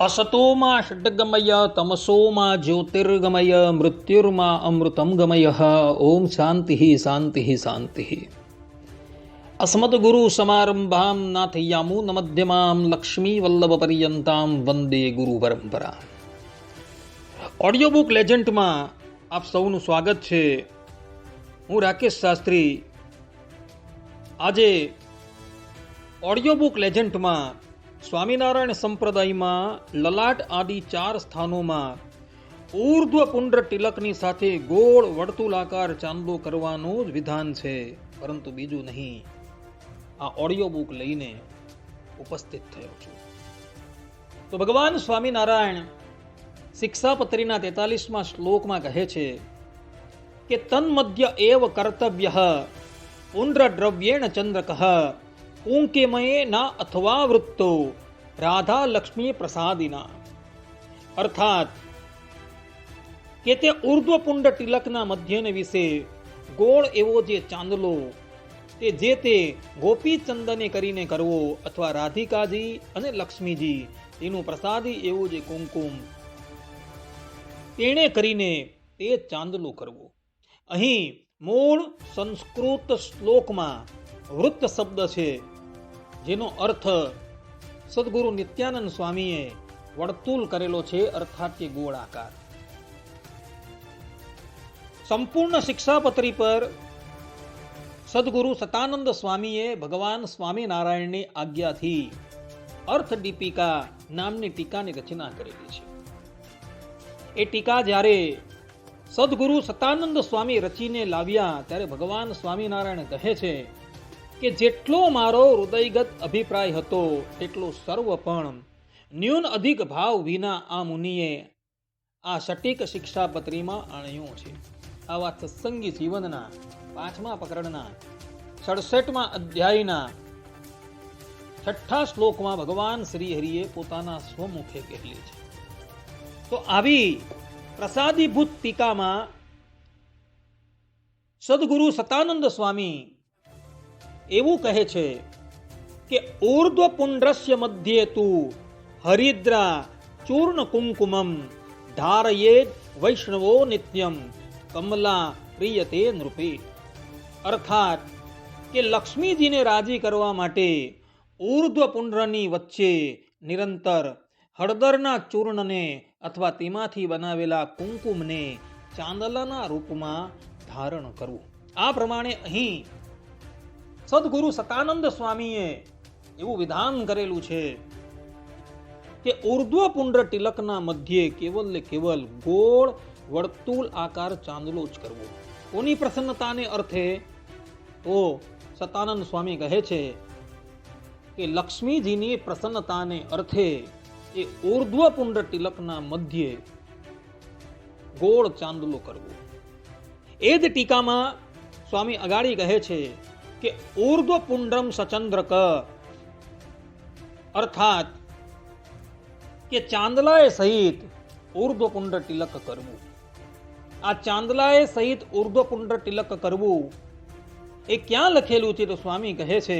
અસતોમાં ષડગમય તમસોમાં જ્યોતિર્ગમય મૃત્યુર્માં અમૃતમ ગમય ઓમ શાંતિ શાંતિ શાંતિ અસ્મદ્ગુરુ સમારંભામ નાથયામૂન મધ્યમામ લક્ષ્મી વલ્લભ પર્યંતામ વંદે ગુરુ પરંપરા audio book લેજન્ટમાં આપ સૌનું સ્વાગત છે હું રાકેશ શાસ્ત્રી આજે ઓડિયો બુક લેજન્ટમાં સ્વામિનારાયણ સંપ્રદાયમાં લલાટ આદિ ચાર સ્થાનોમાં ઉર્ધ્વ પુંડ્ર તિલકની સાથે ગોળ વર્તુલાકાર ચાંદલો કરવાનું જ વિધાન છે, પરંતુ બીજું નહીં. આ ઓડિયો બુક લઈને ઉપસ્થિત થયો છું. તો ભગવાન સ્વામિનારાયણ શિક્ષાપત્રીના તેતાલીસમાં શ્લોકમાં કહે છે કે તન્મધ્ય એવ કર્તવ્ય પુંડ્ર દ્રવ્યેણ ચંદ્રક કુંકેમયે ના અથવા વૃત્તો, રાધા લક્ષ્મી પ્રસાદિના. અર્થાત, કે તે ઉર્ધ્વપુંડ તિલકના મધ્યને વિશે ગોળ એવો જે ચાંદલો, તે જે તે ગોપીચંદને કરીને કરવો અથવા રાધિકાજી અને લક્ષ્મીજી, તેનું પ્રસાદી એવું જે કુમકુમ, તેણે કરીને તે ચાંદલો કરવો. અહીં મૂળ સંસ્કૃત શ્લોકમાં વૃત્ત શબ્દ છે. જેનો અર્થ સદગુરુ નિત્યાનંદ સ્વામીએ વર્તુલ કરેલો છે અર્થાત કે ગોળાકાર. સંપૂર્ણ શિક્ષાપત્રી પર સદગુરુ સતાનંદ સ્વામીએ ભગવાન સ્વામિનારાયણની આજ્ઞાથી અર્થ દીપિકા નામની ટીકાની રચના કરેલી છે. એ ટીકા જ્યારે સદગુરુ સતાનંદ સ્વામી રચીને લાવ્યા ત્યારે ભગવાન સ્વામિનારાયણ કહે છે કે જેટલો મારો હૃદયગત અભિપ્રાય હતો, તેટલો સર્વ પણ ન્યૂન અધિક ભાવ વિના આ મુનિએ આ સટીક શિક્ષાપત્રીમાં આણ્યું છે. આવા સત્સંગી જીવનના પાંચમા પ્રકરણના સડસઠમાં અધ્યાયના છઠ્ઠા શ્લોકમાં ભગવાન શ્રી હરિએ પોતાના સ્વમુખે કહેલી છે. તો આવી પ્રસાદીભૂત ટીકામાં સદગુરુ સતાનંદ સ્વામી એવું કહે છે કે ઉર્ધ્વ પુંડ્રસ્ય મધ્યે તું હરિદ્રા ચૂર્ણ કુમકુમમ ધારયે વૈષ્ણવો નિત્યમ, કમલા પ્રિયતે નૃપે. અર્થાત કે લક્ષ્મીજીને રાજી કરવા માટે ઉર્ધ્વ પુંડ્રની વચ્ચે નિરંતર હળદરના ચૂર્ણને અથવા તેમાંથી બનાવેલા કુંકુમને ચાંદલાના રૂપમાં ધારણ કરવું. આ પ્રમાણે અહીં સદગુરુ સતાનંદ સ્વામીએ એવું વિધાન કરેલું છે કે ઉર્ધ્વ પુંડ્ર તિલકના મધ્યે કેવલ ને કેવલ ગોળ, વર્તુળ, આકાર, ચાંદલો જ કરવો. કોની પ્રસન્નતાને અર્થે? તો સતાનંદ સ્વામી કહે છે કે લક્ષ્મીજીની પ્રસન્નતાને અર્થે એ ઉર્ધ્વ પુંડ તિલકના મધ્યે ગોળ ચાંદલો કરવો. એ જ ટીકામાં સ્વામી અગાડી કહે છે કે ઉર્ધ્વ પુંડ્રમ સચંદ્રક. અર્થાત કે ચાંદલાએ સહિત ઉર્ધ્વ પુંડ તિલક કરવું. આ ચાંદલાએ સહિત ઉર્ધ્વ પુંડ તિલક કરવું એ ક્યાં લખેલું છે તો સ્વામી કહે છે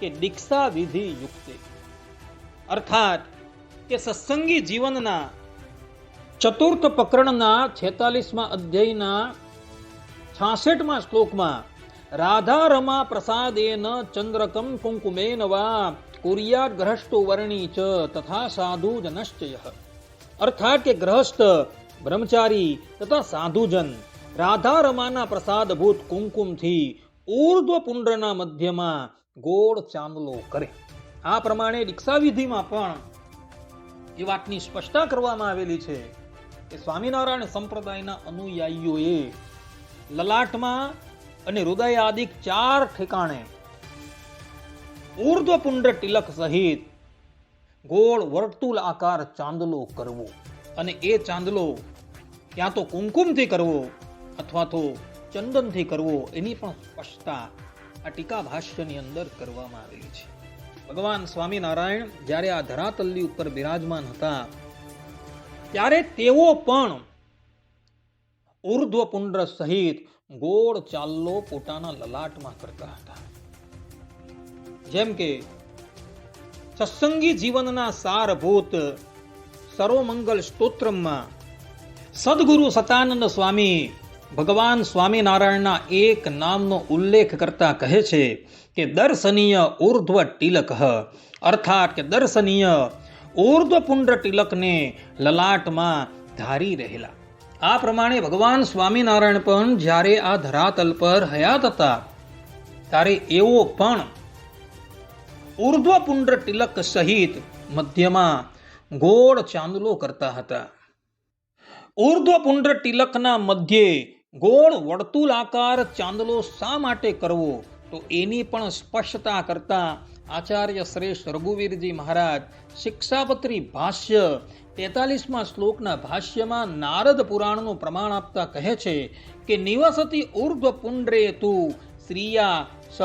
કે દીક્ષા વિધિ યુક્તે. અર્થાત કે સત્સંગી જીવનના ચતુર્થ પ્રકરણના છેતાલીસમાં અધ્યાયના છાસઠમાં શ્લોકમાં રાધા રમા પ્રસાદેન ચંદ્રકમ કુંકુમેન વા કુરિયાત ગ્રહસ્તો વર્ણી ચ તથા સાધુ જનશ્ચય અર્થાત કે ગ્રહસ્થ બ્રહ્મચારી તથા સાધુજન રાધા રમાના પ્રસાદભૂત કુંકુમથી ઉર્ધ્વ પુંડ્રના મધ્યમાં ગોળ ચાંદલો કરે આ પ્રમાણે દીક્ષાવિધિમાં પણ એ વાતની સ્પષ્ટતા કરવામાં આવેલી છે કે સ્વામિનારાયણ સંપ્રદાયના અનુયાયીઓએ લલાટમાં અને હૃદયાદિક ચાર ઠેકાણે. ઉર્ધ્વ પુંડ તિલક સહિત ગોળ વર્તુળ આકાર ચાંદલો કરવો. અને એ ચાંદલો ક્યાં તો કુમકુમથી કરવો અથવા તો ચંદનથી કરવો એની પણ સ્પષ્ટતા આ ટીકા ભાષ્યની અંદર કરવામાં આવેલી છે. ભગવાન સ્વામિનારાયણ જ્યારે આ ધરાતલ્લી ઉપર બિરાજમાન હતા, ત્યારે તેઓ પણ ઉર્ધ્વ પુંડ્ર સહિત ગોળ ચાલ્લો પોતાના લલાટમાં કરતા હતા. જેમ કે, સત્સંગી જીવનના સારભૂત સર્વમંગલ સ્તોત્રમમાં સદગુરુ સતાનંદ સ્વામી ભગવાન સ્વામિનારાયણના એક નામનો ઉલ્લેખ કરતા કહે છે કે, દર્શનીય ઉર્ધ્વ તિલક, અર્થાત કે દર્શનીય ઉર્ધ્વપુંડ તિલકને લલાટમાં ધારી રહેલા. આ પ્રમાણે ભગવાન સ્વામિનારાયણ પણ જ્યારે આ ધરાતલ પર હયાત હતા, ત્યારે એવો પણ ઉર્ધ્વપુંડ્ર તિલક સહિત મધ્યમાં ગોળ ચાંદલો કરતા હતા. ઉર્ધ્વપુંડ્ર તિલકના મધ્યે ગોળ વર્તુલાકાર ચાંદલો શા માટે કરવો, તો એની પણ સ્પષ્ટતા કરતા આચાર્ય શ્રેષ્ઠ રઘુવીરજી મહારાજ શિક્ષાપત્રી ભાષ્ય તેતાલીસમાં શ્લોકના ભાષ્યમાં નારદ પુરાણનું પ્રમાણ આપતા કહે છે કે નિવસતી ઉર્ધ્વ પુંડ્રે તું શ્રીયા સહ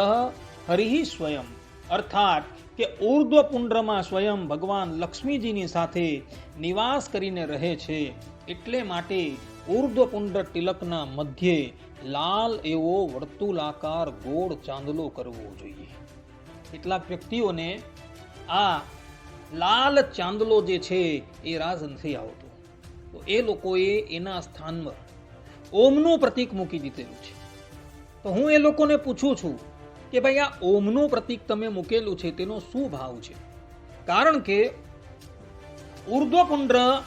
હરિ સ્વયં. અર્થાત કે ઉર્ધ્વ પુંડ્રમાં સ્વયં ભગવાન લક્ષ્મીજીની સાથે નિવાસ કરીને રહે છે. એટલે માટે ઉર્ધ્વ પુંડ્ર તિલકના મધ્યે લાલ એવો વર્તુલાકાર ગોળ ચાંદલો કરવો જોઈએ. કેટલાક વ્યક્તિઓને આ લાલ ચાંદલો જે છે એ રાજ નથી આવતો. તો એ લોકોએ એના સ્થાનમાં ઓમનું પ્રતીક મૂકી દીધેલું છે. તો હું એ લોકોને પૂછું છું કે ભાઈ આ ઓમનું પ્રતીક તમે મૂકેલું છે તેનો શું ભાવ છે? કારણ કે ઉર્ધ્વપુંડ્ર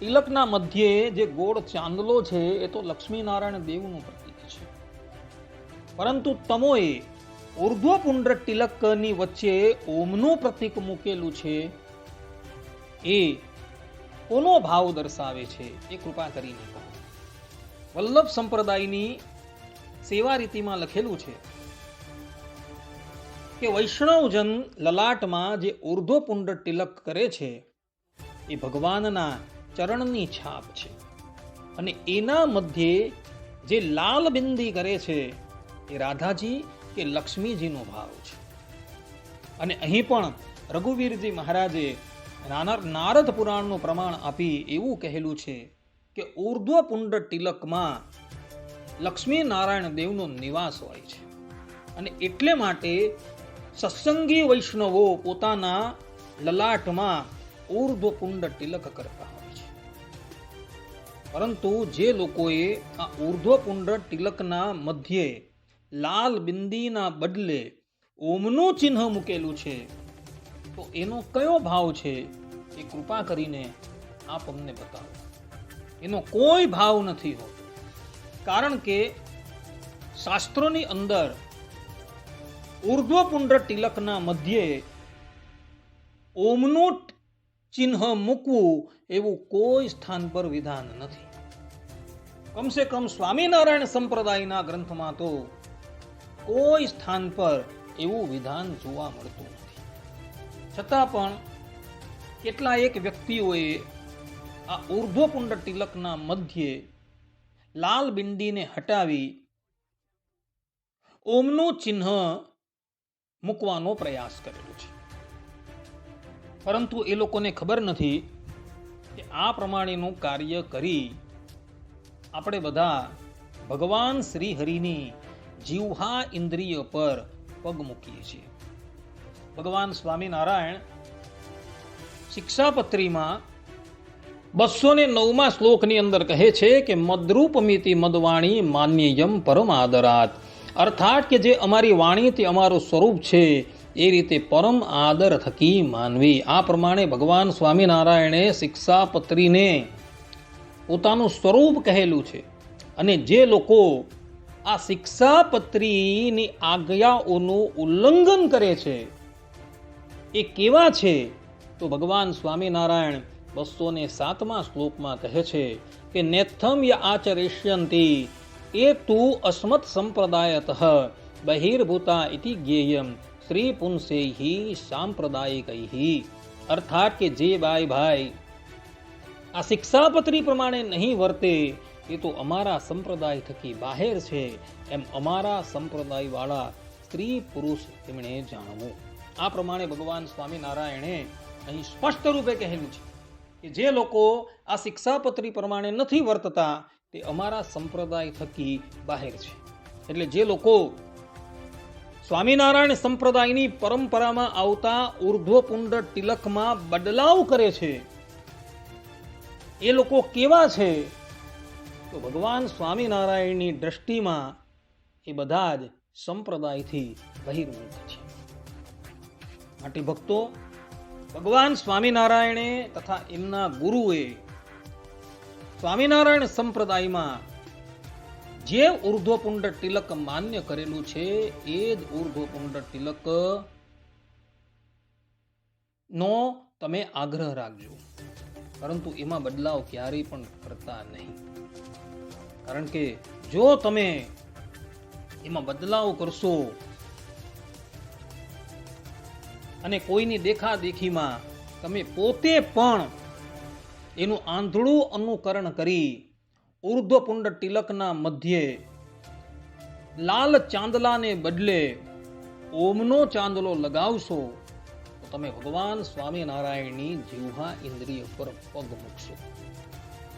તિલકના મધ્યે જે ગોળ ચાંદલો છે એ તો લક્ષ્મીનારાયણ દેવનું પ્રતીક છે. પરંતુ તમોએ ઉર્ધ્વપુંડ્ર તિલકની વચ્ચે ઓમનું પ્રતીક મૂકેલું છે. એ કોનો ભાવ દર્શાવે છે એ કૃપા કરીને કહો. વલ્લભ સંપ્રદાયની સેવા રીતિમાં લખેલું છે કે વૈષ્ણવજન લલાટમાં જે ઉર્ધ્વપુંડ તિલક કરે છે, એ ભગવાનના ચરણની છાપ છે અને એના મધ્યે જે લાલ બિંદી કરે છે, એ રાધાજી કે લક્ષ્મીજીનો ભાવ છે. અને અહીં પણ રઘુવીરજી મહારાજે નારદ પુરાણનું પ્રમાણ આપી એવું કહેલું છે કે ઉર્ધ્વપુંડ તિલકમાં લક્ષ્મી નારાયણ દેવનો નિવાસ હોય છે. અને એટલે માટે સત્સંગી વૈષ્ણવો પોતાના લલાટમાં ઉર્ધ્વપુંડ તિલક કરતા હોય છે. પરંતુ જે લોકોએ આ ઉર્ધ્વપુંડ તિલકના મધ્યે લાલ બિંદીના બદલે ઓમનું ચિહ્ન મૂકેલું છે. તો એનો કયો ભાવ છે એ કૃપા કરીને આપ અમને બતાવો. એનો કોઈ ભાવ નથી હોતો. કારણ કે શાસ્ત્રોની અંદર ઉર્ધ્વપુંડ્ર તિલકના મધ્યે ઓમનું ચિહ્ન મૂકવું એવું કોઈ સ્થાન પર વિધાન નથી. કમસે કમ સ્વામિનારાયણ સંપ્રદાયના ગ્રંથમાં તો કોઈ સ્થાન પર એવું વિધાન જોવા મળતું નથી. છતાં પણ કેટલા એક વ્યક્તિઓએ આ ઉર્ધ્વપુંડ તિલકના મધ્યે લાલ બિંડીને હટાવી ઓમનું ચિહ્ન મૂકવાનો પ્રયાસ કરેલો છે. પરંતુ એ લોકોને ખબર નથી કે આ પ્રમાણેનું કાર્ય કરી આપણે બધા ભગવાન શ્રી હરિની જીવહા ઇન્દ્રિય પર પગ મૂકીએ છીએ. ભગવાન સ્વામિનારાયણ શિક્ષાપત્રીમાં બસો ને નવમા શ્લોકની અંદર કહે છે કે, મદરૂપમિતિ મદવાણી માન્યયમ પરમ આદરાત. અર્થાત કે જે અમારી વાણી તે અમારું સ્વરૂપ છે, એ રીતે પરમ આદર થકી માનવી. આ પ્રમાણે ભગવાન સ્વામિનારાયણે શિક્ષાપત્રીને પોતાનું સ્વરૂપ કહેલું છે. અને જે લોકો આ શિક્ષાપત્રીની આજ્ઞાઓનું ઉલ્લંઘન કરે છે. એ કેવા છે? તો ભગવાન સ્વામિનારાયણ બસો ને સાતમા શ્લોકમાં કહે છે કે નેથમ ય આચરિષ્યંતી, એ તું અસ્મત સંપ્રદાયત બહિર્ભૂતા ઇતિ જ્ઞેયમ શ્રી પુંસેહી સાંપ્રદાયિક. અર્થાત કે જે બાય ભાઈ આ શિક્ષાપત્રી પ્રમાણે નહીં વર્તે એ તો અમારા સંપ્રદાય થકી બહાર છે. એમ અમારા સંપ્રદાયવાળા સ્ત્રી પુરુષ તેમણે જાણવું. આ પ્રમાણે ભગવાન સ્વામિનારાયણે અહીં સ્પષ્ટ રૂપે કહેલું છે કે જે લોકો આ શિક્ષાપત્રી પ્રમાણે નથી વર્તતા, તે અમારા સંપ્રદાય થકી બહાર છે. એટલે જે લોકો સ્વામિનારાયણ સંપ્રદાયની પરંપરામાં આવતા ઉર્ધ્વપુંડ તિલકમાં બદલાવ કરે છે, એ લોકો કેવા છે? તો ભગવાન સ્વામિનારાયણની દ્રષ્ટિમાં એ બધા જ સંપ્રદાયથી બહિર્મુખ છે. માટે ભક્તો, ભગવાન સ્વામિનારાયણે તથા એમના ગુરુએ સ્વામિનારાયણ સંપ્રદાયમાં જે ઉર્ધ્વપુંડ તિલક માન્ય કરેલું છે, એ જ ઉર્ધ્વપુંડ તિલક નો તમે આગ્રહ રાખજો. પરંતુ એમાં બદલાવ ક્યારેય પણ કરતા નહીં. કારણ કે જો તમે એમાં બદલાવ કરશો અને કોઈની દેખાદેખીમાં તમે પોતે પણ એનું આંધળું અનુકરણ કરી ઉર્ધ્વપુંડ તિલકના મધ્યે લાલ ચાંદલાને બદલે ઓમનો ચાંદલો લગાવશો, તો તમે ભગવાન સ્વામિનારાયણની જીવહા ઇન્દ્રિય પર પગ મૂકશો.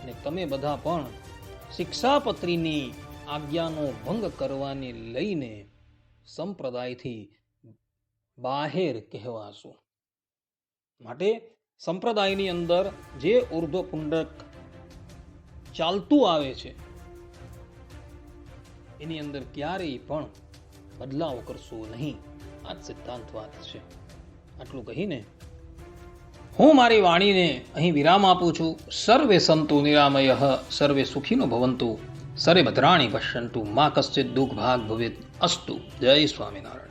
અને તમે બધા પણ શિક્ષાપત્રીની આજ્ઞાનો ભંગ કરવાને લઈને સંપ્રદાયથી બાહેર કહેવાશો. માટે સંપ્રદાયની અંદર જે ઉર્ધ્વપુંડક ચાલતું આવે છે, એની અંદર ક્યારેય પણ બદલાવ કરશો નહીં. આ સિદ્ધાંત વાત છે. આટલું કહીને હું મારી વાણીને અહીં વિરામ આપું છું. સર્વે સંતુ નિરામય, સર્વે સુખીનો ભવંતુ. સર્વે ભદ્રાણી પશ્યંતુ. મા કશ્ચિત દુઃખ ભાગ ભવેત અસ્તુ. જય સ્વામિનારાયણ.